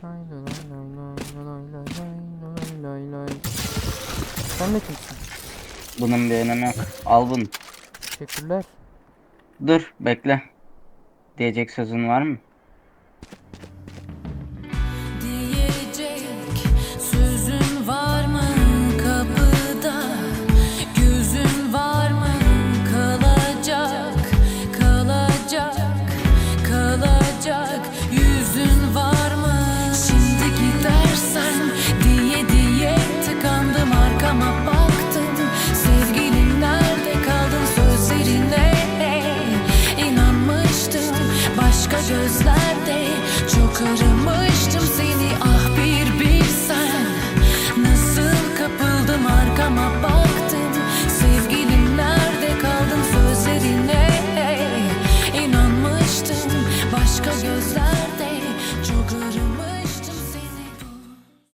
Sen de kimsin? Bunun bir önemi yok. Al bunu. Teşekkürler. Dur bekle. Diyecek sözün var mı? Kalacak kalacak Yüzün var başka gözlerde Çok aramıştım seni. Ah bir bir sen Nasıl kapıldım arkama baktım. Sevgilim nerede kaldın sözlerine? İnanmıştım başka gözlerde.